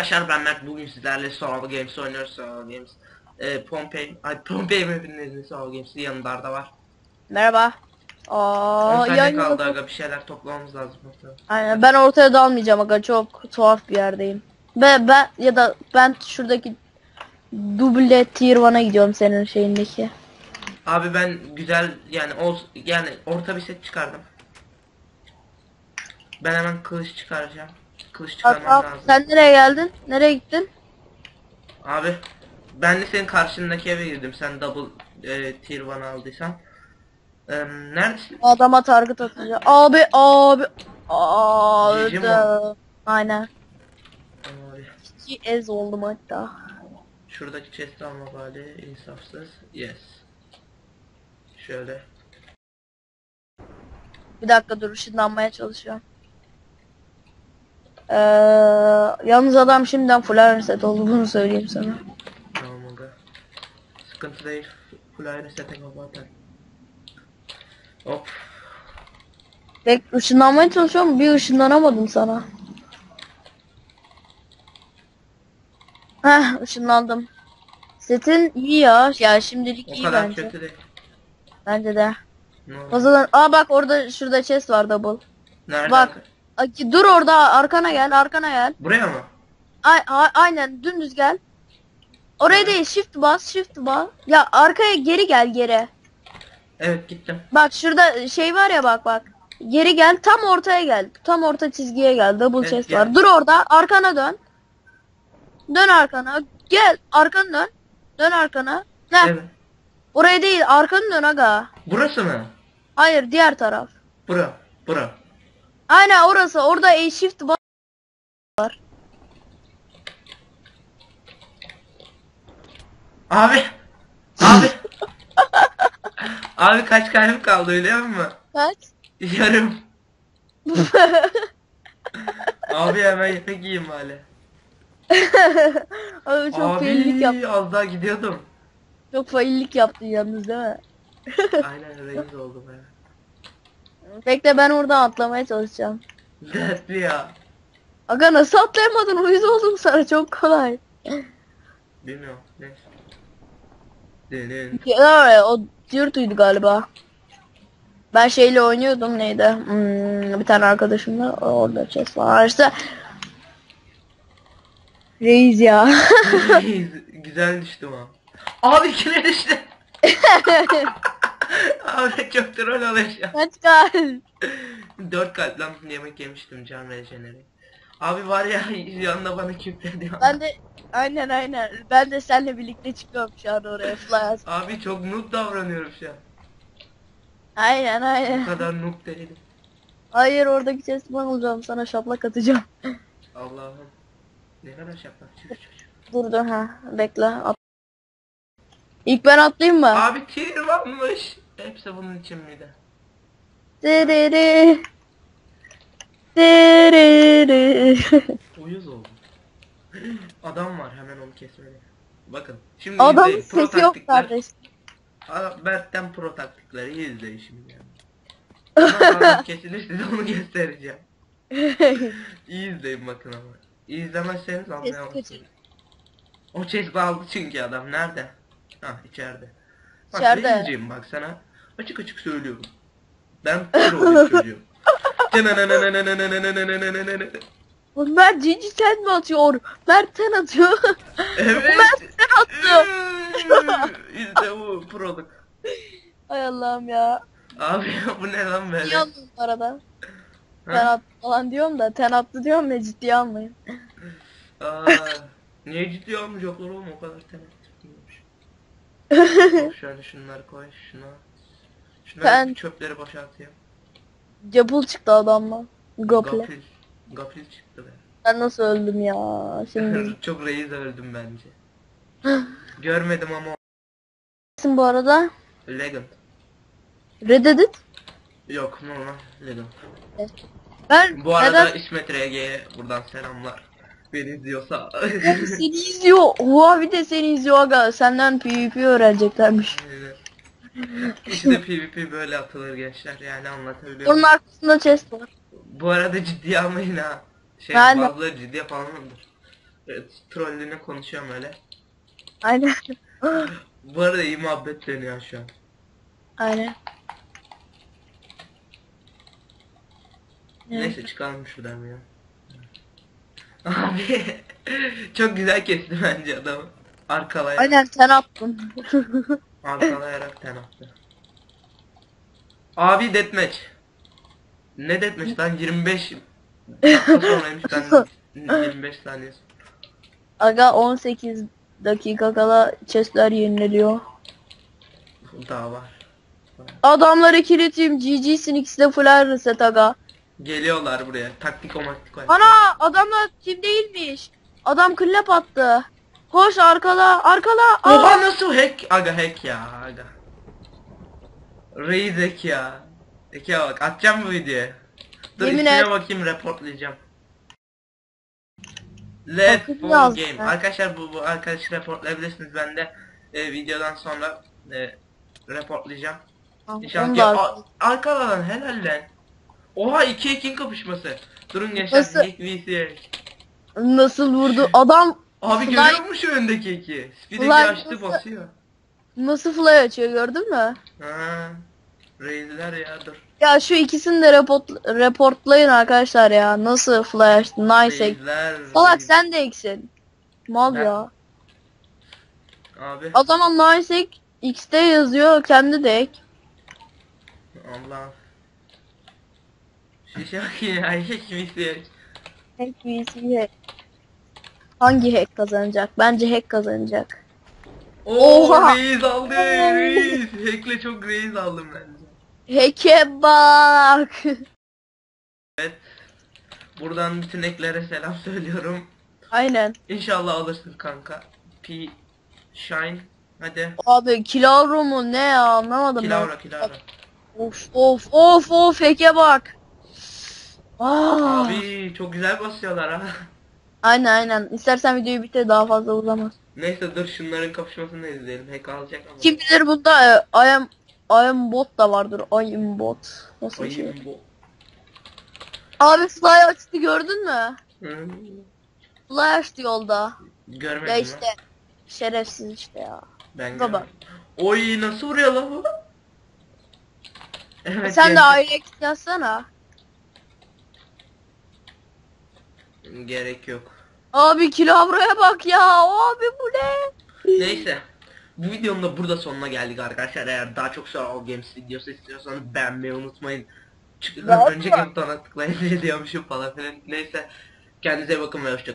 arkadaşlar ben Mert. Bugün sizlerle Survival Games oynuyoruz. Survival Games. Ee, Pompei, ay Pompei map'in Survival Games'in yanında Arda var. Merhaba. 10 Aa, saniye yan kaldı aga. Bir şeyler toplamamız lazım. Aynen ben ortaya dalmayacağım aga. Çok tuhaf bir yerdeyim. Ben, ben ya da ben şuradaki duble tier 1'a gidiyorum senin şeyindeki. Abi ben güzel yani ol, yani orta bir set çıkardım. Ben hemen kılıç çıkaracağım Kılıç çıkarmam Aa, lazım sen nereye geldin? Nereye gittin? Abi ben de senin karşındaki eve girdim sen double e, tier 1 aldıysan ee, Neredesin? Adama target atacağım. Abi abi. Aa Cici mi öldü. Aynen. Abi. İki ez oldum hatta. Şuradaki chest alma bari insafsız. Yes. Şöyle. Bir dakika dur ışınlanmaya çalışıyorum. Ee, yalnız adam şimdiden full iron set oldu bunu söyleyeyim sana. Tamam aga. Sıkıntı değil. Full ayrı sete kapatar. Hop. Bek ışınlanmaya çalışıyorum bir ışınlanamadım sana. Heh ışınlandım. Setin iyi ya. Ya şimdilik O iyi kadar bence. kötü değil. Bence de. Ne oldu? Fazladan. Aa bak orada şurada chest var double. Nerede? Bak. Aki, dur orada arkana gel arkana gel. Buraya mı? Ay, a- aynen dümdüz gel. Oraya değil shift bas shift bas. Ya arkaya geri gel geri. Evet gittim. Bak şurada şey var ya bak bak. Geri gel tam ortaya gel. Tam orta çizgiye gel. Double Evet, chest gel. var. Dur orada arkana dön. Dön arkana. Gel arkanı dön. Dön arkana. Ne? Evet. Oraya değil arkanı dön aga. Burası mı? Hayır diğer taraf. Bura. Bura. Aynen orası. Orada A shift bas. Abi. Abi. Abi kaç kalbim kaldı biliyor musun? Kaç? Yarım. Abi hemen yemek yiyeyim bari. Abi çok faillik yap. Abi az daha gidiyordum. Çok faillik yaptın yalnız değil mi? Aynen reis oldu be. Bekle ben oradan atlamaya çalışacağım. Dertli ya. Aga nasıl atlayamadın? Uyuz oldum sana çok kolay. Bilmiyorum. Neyse. Denin. Ya o Dirt'uydu galiba. Ben şeyle oynuyordum neydi? Hmm, bir tane arkadaşımla orada chest var. İşte Reis ya. Reis, Güzel düştüm ha. Abi ikine düştü. Abi çok troll alacağım. Kaç kalp. Dört kalp lan yemek yemiştim can rejeneri. Abi var ya yanında bana küfrediyor. Ben de aynen aynen. Ben de seninle birlikte çıkıyorum şu an oraya fly. Abi çok noob davranıyorum şu an. Aynen Bu aynen. kadar noob değilim. Hayır oradaki chest'i ben alacağım sana şaplak atacağım. Allah'ım. Ne kadar şaprak çocuk çocuk. Dur dur ha bekle. İlk ben atlayayım mı? Abi tier varmış. Hepsi bunun için miydi? Dırırı. Dırırı. Uyuz oldum. Adam var hemen onu kesmeli. Bakın. Şimdi Adamın izleyin. Pro sesi yok taktikler. kardeş. Adam Berk'ten pro taktikleri izleyin şimdi yani. Adam size onu göstereceğim. İyi izleyin bakın ama. İyi izlemezseniz anlayamazsınız. O chest aldı çünkü adam. Nerede? Ha içeride. Bak İçeride. İçeride. bak sana. Açık açık söylüyorum. Ben pro bir çocuğum. Mert Cici sen mi atıyor? Mert sen atıyor. evet. Mert sen attı. işte bu proluk. Ay Allah'ım ya. Abi bu ne lan böyle? Ciddi almayın bu arada. Ha? Ten attı falan diyorum da ten attı diyorum ya ciddiye almayın. Aa, niye ciddi almayacaklar oğlum o kadar tutmuyormuş. Şöyle şunları koy şuna. Şunları Ben- çöpleri boşaltayım. Capul çıktı adamla. Gople. Gafil çıktı be. Ben nasıl öldüm ya şimdi. Çok reis öldüm bence. Görmedim ama Nesin bu arada? Legend. Reddedit. Yok normal Legend. Ben Bu arada neden İsmet RG'ye buradan selamlar. Beni izliyorsa. Oğlum seni izliyor. Oha bir de seni izliyor aga. Senden PvP öğreneceklermiş. Aynen. işte PvP böyle atılır gençler yani anlatabiliyor Onun arkasında chest var. Bu arada ciddiye almayın ha. Şey de- bazıları ciddiye falan alır. Evet, trollüne konuşuyorum öyle. Aynen. Bu arada iyi muhabbet dönüyor şu an. Aynen. Neyse çıkalım şuradan ya. Abi çok güzel kesti bence adamı. Arkalayarak, Aynen sen attın. arkalayarak ten attı. Abi deathmatch. Ne deathmatch lan 25 dakika sonraymış ben 25 saniye. Aga 18 dakika kala chestler yeniliyor. Daha var. Adamlar ikili team GG'sin ikisi de full reset aga. Geliyorlar buraya. Taktik o maktik o. Ana adamlar team değilmiş. Adam clap attı. Koş arkala arkala. Aa! Oha nasıl hack? Aga hack ya aga. Reis hack ya. Hack'e bak atacağım bu videoyu. Dur Yemin ismine et. bakayım reportlayacağım. Let's yazdı. game. Arkadaşlar bu, bu arkadaşı reportlayabilirsiniz. Ben de e, videodan sonra e, reportlayacağım. Onu İnşallah. da Ya, arkadan helal lan. Oha 2 2 kapışması. Durun gençler. Nasıl? Nasıl vurdu? Adam Abi Fly- görüyor musun şu öndeki iki? Speed'i Fly açtı nasıl- basıyor. nasıl fly açıyor gördün mü? Ha. Reisler ya dur. Ya şu ikisini de report, reportlayın arkadaşlar ya. Nasıl fly açtı? Nice. Salak sen de eksin. Mal Ben- ya. Abi Adama nice ek X'te yazıyor kendi de ek. Allah. Şişe bakayım ya hack vs hack. Hack vs hack. Hangi hack kazanacak? Bence hack kazanacak. Oo Oha! reis aldı reis. Hack'le çok reis aldım bence. Hack'e bak. Evet. Buradan bütün hacklere selam söylüyorum. Aynen. İnşallah alırsın kanka. P Shine. Hadi. Abi Kilavro mu ne ya anlamadım ben. Kilavra kilavra. Of of of of hack'e bak. Aa. Abi çok güzel basıyorlar ha. Aynen aynen. İstersen videoyu bitir daha fazla uzamaz. Neyse dur şunların kapışmasını izleyelim. Hack alacak ama. Kim bilir bunda e, I am I am bot da vardır. I am bot. Nasıl bir şey? Bu. Abi fly açtı gördün mü? Hı. Fly açtı yolda. Görmedim Ya işte şerefsiz işte ya. Ben Baba. görmedim. Oy nasıl vuruyor lan bu? Evet. Sen de gençler. aile yazsana. Gerek yok. Abi kilavroya bak ya. Abi bu ne? Neyse. Bu videonun da burada sonuna geldik arkadaşlar. Eğer daha çok Survival Games videosu istiyorsanız beğenmeyi unutmayın. Çünkü önceki butona tıklayın diye diyormuşum falan filan. Neyse. Kendinize bakın ve hoşçakalın.